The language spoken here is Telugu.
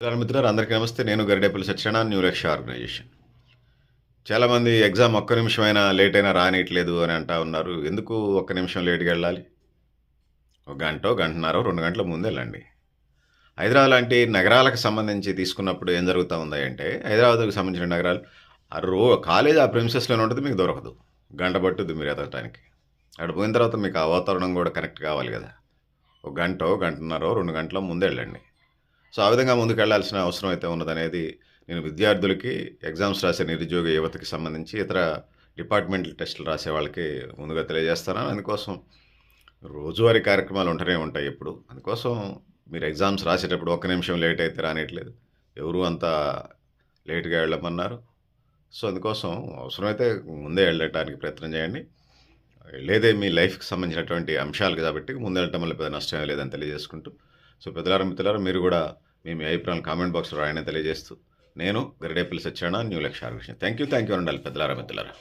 మిత్రులారా అందరికీ నమస్తే. నేను గరిడేపల్లి సత్యనారాయణ న్యూ లక్ష్య ఆర్గనైజేషన్. చాలామంది ఎగ్జామ్ ఒక్క నిమిషం అయినా లేట్ అయినా రానియట్లేదు అని అంటా ఉన్నారు. ఎందుకు ఒక్క నిమిషం లేట్గా వెళ్ళాలి? ఒక గంట గంటన్నర రెండు గంటల ముందు వెళ్ళండి. హైదరాబాద్ లాంటి నగరాలకు సంబంధించి తీసుకున్నప్పుడు ఏం జరుగుతూ ఉంది అంటే హైదరాబాద్కి సంబంధించిన నగరాలు ఆ రో కాలేజ్ ఆ ప్రిన్సెస్లోనే ఉంటుంది మీకు దొరకదు. గంట పట్టుద్ది మీరు ఎదగటానికి. అక్కడ పోయిన తర్వాత మీకు ఆ వాతావరణం కూడా కనెక్ట్ కావాలి కదా. ఒక గంట గంటన్నర రెండు గంటల ముందు వెళ్ళండి. సో ఆ విధంగా ముందుకు వెళ్ళాల్సిన అవసరం అయితే ఉన్నదనేది నేను విద్యార్థులకి ఎగ్జామ్స్ రాసే నిరుద్యోగ యువతకి సంబంధించి ఇతర డిపార్ట్మెంటల్ టెస్టులు రాసే వాళ్ళకి ముందుగా తెలియజేస్తాను. అందుకోసం రోజువారీ కార్యక్రమాలు ఉంటూనే ఉంటాయి ఎప్పుడు. అందుకోసం మీరు ఎగ్జామ్స్ రాసేటప్పుడు ఒక్క నిమిషం లేట్ అయితే రానియట్లేదు. ఎవరు అంత లేట్గా వెళ్ళమన్నారు. సో అందుకోసం అవసరమైతే ముందే వెళ్ళటానికి ప్రయత్నం చేయండి. లేదే మీ లైఫ్కి సంబంధించినటువంటి అంశాలు కాబట్టి ముందు వెళ్ళటం వల్ల పెద్ద నష్టం లేదని తెలియజేసుకుంటూ సో పెద్దలారా మిత్రులారు మీరు కూడా మీ మీ అభిప్రాయాలు కామెంట్ బాక్స్లో రాయని తెలియజేస్తూ నేను Garidepalli Satyanarayana new Lakshya thank you thank you ఉండాలి పెద్దలారా మిత్రులారా.